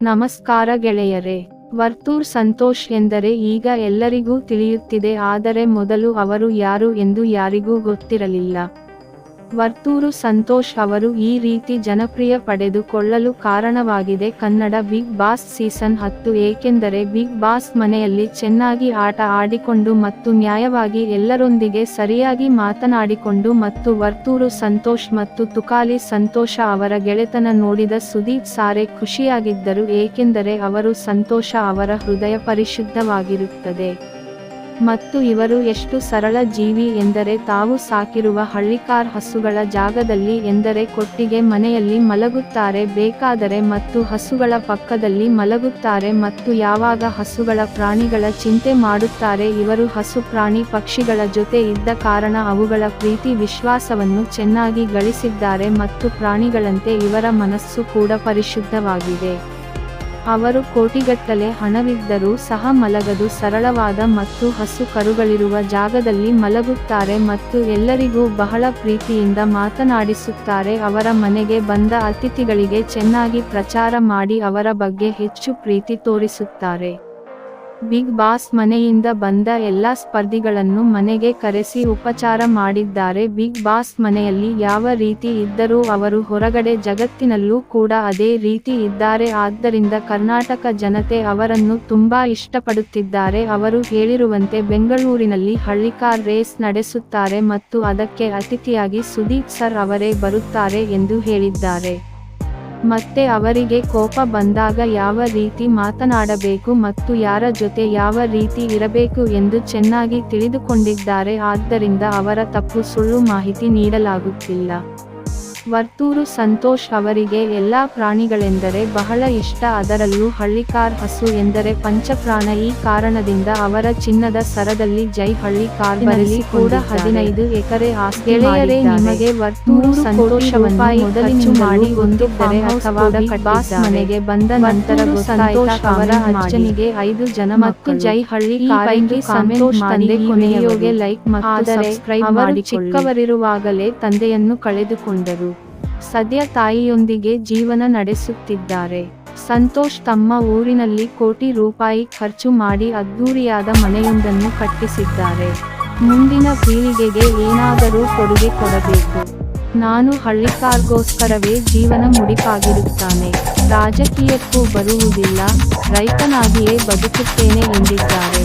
ನಮಸ್ಕಾರ ಗೆಳೆಯರೇ, ವರ್ತೂರ್ ಸಂತೋಷ್ ಎಂದರೆ ಈಗ ಎಲ್ಲರಿಗೂ ತಿಳಿಯುತ್ತಿದೆ, ಆದರೆ ಮೊದಲು ಅವರು ಯಾರು ಎಂದು ಯಾರಿಗೂ ಗೊತ್ತಿರಲಿಲ್ಲ. ವರ್ತೂರು ಸಂತೋಷ್ ಅವರು ಈ ರೀತಿ ಜನಪ್ರಿಯ ಪಡೆದುಕೊಳ್ಳಲು ಕಾರಣವಾಗಿದೆ. ಕನ್ನಡ ಬಿಗ್ ಬಾಸ್ ಸೀಸನ್ ಹತ್ತು ಏಕೆಂದರೆ ಬಿಗ್ ಬಾಸ್ ಮನೆಯಲ್ಲಿ ಚೆನ್ನಾಗಿ ಆಟ ಆಡಿಕೊಂಡು ಮತ್ತು ನ್ಯಾಯವಾಗಿ ಎಲ್ಲರೊಂದಿಗೆ ಸರಿಯಾಗಿ ಮಾತನಾಡಿಕೊಂಡು ಮತ್ತು ವರ್ತೂರು ಸಂತೋಷ್ ಮತ್ತು ತುಕಾಲಿ ಸಂತೋಷ ಅವರ ಗೆಳೆತನ ನೋಡಿದ ಸುದೀಪ್ ಸಾರೆ ಖುಷಿಯಾಗಿದ್ದರು, ಏಕೆಂದರೆ ಅವರು ಸಂತೋಷ ಅವರ ಹೃದಯ ಪರಿಶುದ್ಧವಾಗಿರುತ್ತದೆ. ಮತ್ತು ಇವರು ಎಷ್ಟು ಸರಳ ಜೀವಿ ಎಂದರೆ ತಾವು ಸಾಕಿರುವ ಹಳ್ಳಿಕಾರ್ ಹಸುಗಳ ಜಾಗದಲ್ಲಿ ಎಂದರೆ ಕೊಟ್ಟಿಗೆ ಮನೆಯಲ್ಲಿ ಮಲಗುತ್ತಾರೆ ಬೇಕಾದರೆ ಮತ್ತು ಹಸುಗಳ ಪಕ್ಕದಲ್ಲಿ ಮಲಗುತ್ತಾರೆ ಮತ್ತು ಯಾವಾಗ ಹಸುಗಳ ಪ್ರಾಣಿಗಳ ಚಿಂತೆ ಮಾಡುತ್ತಾರೆ ಇವರು ಹಸು ಪ್ರಾಣಿ ಪಕ್ಷಿಗಳ ಜೊತೆ ಇದ್ದ ಕಾರಣ ಅವುಗಳ ಪ್ರೀತಿ ವಿಶ್ವಾಸವನ್ನು ಚೆನ್ನಾಗಿ ಗಳಿಸಿದ್ದಾರೆ ಮತ್ತು ಪ್ರಾಣಿಗಳಂತೆ ಇವರ ಮನಸ್ಸು ಕೂಡ ಪರಿಶುದ್ಧವಾಗಿದೆ. ಅವರು ಕೋಟಿಗಟ್ಟಲೆ ಹಣವಿದ್ದರೂ ಸಹ ಮಲಗದು ಸರಳವಾದ ಮತ್ತು ಹಸು ಕರುಗಳಿರುವ ಜಾಗದಲ್ಲಿ ಮಲಗುತ್ತಾರೆ ಮತ್ತು ಎಲ್ಲರಿಗೂ ಬಹಳ ಪ್ರೀತಿಯಿಂದ ಮಾತನಾಡಿಸುತ್ತಾರೆ. ಅವರ ಮನೆಗೆ ಬಂದ ಅತಿಥಿಗಳಿಗೆ ಚೆನ್ನಾಗಿ ಪ್ರಚಾರ ಮಾಡಿ ಅವರ ಬಗ್ಗೆ ಹೆಚ್ಚು ಪ್ರೀತಿ ತೋರಿಸುತ್ತಾರೆ. ಬಿಗ್ ಬಾಸ್ ಮನೆಯಿಂದ ಬಂದ ಎಲ್ಲಾ ಸ್ಪರ್ಧಿಗಳನ್ನು ಮನೆಗೆ ಕರೆಸಿ ಉಪಚಾರ ಮಾಡಿದ್ದಾರೆ. ಬಿಗ್ ಬಾಸ್ ಮನೆಯಲ್ಲಿ ಯಾವ ರೀತಿ ಇದ್ದರೂ ಅವರು ಹೊರಗಡೆ ಜಗತ್ತಿನಲ್ಲೂ ಕೂಡ ಅದೇ ರೀತಿ ಇದ್ದಾರೆ. ಆದ್ದರಿಂದ ಕರ್ನಾಟಕ ಜನತೆ ಅವರನ್ನು ತುಂಬಾ ಇಷ್ಟಪಡುತ್ತಿದ್ದಾರೆ. ಅವರು ಹೇಳಿರುವಂತೆ ಬೆಂಗಳೂರಿನಲ್ಲಿ ಹಳ್ಳಿಕಾರ್ ರೇಸ್ ನಡೆಸುತ್ತಾರೆ ಮತ್ತು ಅದಕ್ಕೆ ಅತಿಥಿಯಾಗಿ ಸುದೀಪ್ ಸರ್ ಅವರೇ ಬರುತ್ತಾರೆ ಎಂದು ಹೇಳಿದ್ದಾರೆ. ಮತ್ತೆ ಅವರಿಗೆ ಕೋಪ ಬಂದಾಗ ಯಾವ ರೀತಿ ಮಾತನಾಡಬೇಕು ಮತ್ತು ಯಾರ ಜೊತೆ ಯಾವ ರೀತಿ ಇರಬೇಕು ಎಂದು ಚೆನ್ನಾಗಿ ತಿಳಿದುಕೊಂಡಿದ್ದಾರೆ, ಆದ್ದರಿಂದ ಅವರ ತಪ್ಪು ಸುಳ್ಳು ಮಾಹಿತಿ ನೀಡಲಾಗುತ್ತಿಲ್ಲ. ವರ್ತೂರು ಸಂತೋಷ್ ಅವರಿಗೆ ಎಲ್ಲಾ ಪ್ರಾಣಿಗಳೆಂದರೆ ಬಹಳ ಇಷ್ಟ. ಅದರಲ್ಲೂ ಹಳ್ಳಿಕಾರ್ ಹಸು ಎಂದರೆ ಪಂಚಪ್ರಾಣ. ಈ ಕಾರಣದಿಂದ ಅವರ ಚಿನ್ನದ ಸರದಲ್ಲಿ ಜೈ ಹಳ್ಳಿ ಕಾರ್ ಬರಲಿ ಕೂಡ ಹದಿನೈದು ಎಕರೆ ಆಸ್ತಿಯರೇ ನಿಮಗೆ ವರ್ತೂರು ಸಂತೋಷವನ್ನು ಮೊದಲಿನಿಂದ ಮಾಡಿ ಹೊಂದಿದ್ದರೆ ಅಥವಾ ಬಿಗ್ ಬಾಸ್ ಮನೆಗೆ ಬಂದ ನಂತರ ಸಂತೋಷ್ ಅವರ ಅಜ್ಜನಿಗೆ ಐದು ಜನ ಮತ್ತು ಜೈ ಹಳ್ಳಿ ಕಾರಿಗೆ ಸಂತೋಷ್ ತಂದೆ ಕೊನೆಯೋಗೆ ಲೈಕ್ ಮತ್ತು ಸಬ್ಸ್ಕ್ರೈಬ್ ಮಾಡಿ ಚಿಕ್ಕವರಿರುವಾಗಲೇ ತಂದೆಯನ್ನು ಕಳೆದುಕೊಂಡರು. ಸದ್ಯ ತಾಯಿಯೊಂದಿಗೆ ಜೀವನ ನಡೆಸುತ್ತಿದ್ದಾರೆ. ಸಂತೋಷ್ ತಮ್ಮ ಊರಿನಲ್ಲಿ ಕೋಟಿ ರೂಪಾಯಿ ಖರ್ಚು ಮಾಡಿ ಅದ್ದೂರಿಯಾದ ಮನೆಯೊಂದನ್ನು ಕಟ್ಟಿಸಿದ್ದಾರೆ. ಮುಂದಿನ ಪೀಳಿಗೆಗೆ ಏನಾದರೂ ಕೊಡುಗೆ ಕೊಡಬೇಕು. ನಾನು ಹಳ್ಳಿಕಾರ್ಗೋಸ್ಕರವೇ ಜೀವನ ಮುಡಿಪಾಗಿರುತ್ತಾನೆ. ರಾಜಕೀಯಕ್ಕೂ ಬರುವುದಿಲ್ಲ. ರೈತನಾಗಿಯೇ ಬದುಕುತ್ತೇನೆ ಎಂದಿದ್ದಾರೆ.